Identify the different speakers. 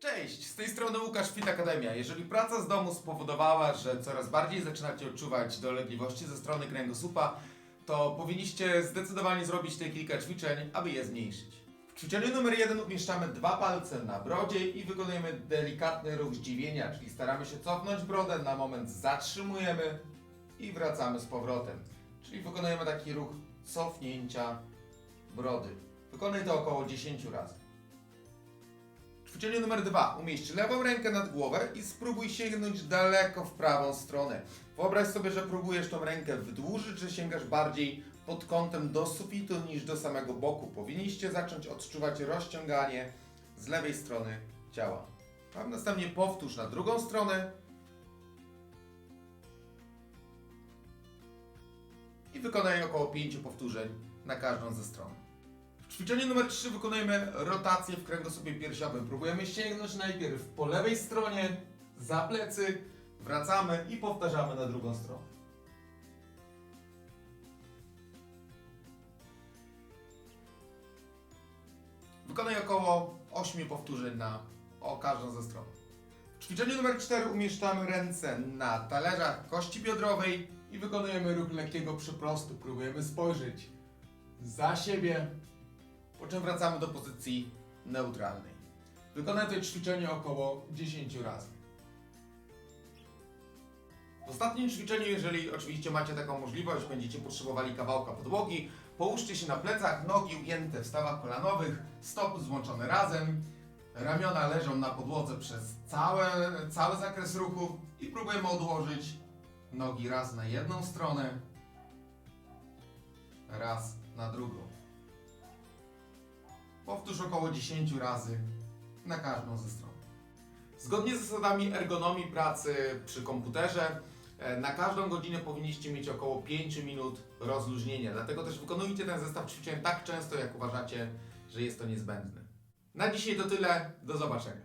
Speaker 1: Cześć, z tej strony Łukasz Fit Akademia. Jeżeli praca z domu spowodowała, że coraz bardziej zaczynacie odczuwać dolegliwości ze strony kręgosłupa, to powinniście zdecydowanie zrobić te kilka ćwiczeń, aby je zmniejszyć. W ćwiczeniu numer jeden umieszczamy dwa palce na brodzie i wykonujemy delikatny ruch zdziwienia, czyli staramy się cofnąć brodę, na moment zatrzymujemy i wracamy z powrotem. Czyli wykonujemy taki ruch cofnięcia brody. Wykonuj to około 10 razy. Ćwiczenie numer dwa. Umieść lewą rękę nad głowę i spróbuj sięgnąć daleko w prawą stronę. Wyobraź sobie, że próbujesz tą rękę wydłużyć, że sięgasz bardziej pod kątem do sufitu niż do samego boku. Powinniście zacząć odczuwać rozciąganie z lewej strony ciała. A następnie powtórz na drugą stronę i wykonaj około 5 powtórzeń na każdą ze stron. W ćwiczeniu numer 3 wykonujemy rotację w kręgosłupie piersiowym. Próbujemy sięgnąć najpierw po lewej stronie, za plecy, wracamy i powtarzamy na drugą stronę. Wykonaj około 8 powtórzeń na o każdą ze stron. W ćwiczeniu numer 4 umieszczamy ręce na talerzach kości biodrowej i wykonujemy ruch lekkiego przyprostu. Próbujemy spojrzeć za siebie, po czym wracamy do pozycji neutralnej. Wykonaj to ćwiczenie około 10 razy. W ostatnim ćwiczeniu, jeżeli oczywiście macie taką możliwość, będziecie potrzebowali kawałka podłogi, połóżcie się na plecach, nogi ugięte w stawach kolanowych, stopy złączone razem, ramiona leżą na podłodze przez całe, cały zakres ruchu i próbujemy odłożyć nogi raz na jedną stronę, raz na drugą. Powtórz około 10 razy na każdą ze stron. Zgodnie z zasadami ergonomii pracy przy komputerze, e, na każdą godzinę powinniście mieć około 5 minut rozluźnienia. Dlatego też wykonujcie ten zestaw ćwiczeń tak często, jak uważacie, że jest to niezbędne. Na dzisiaj to tyle. Do zobaczenia.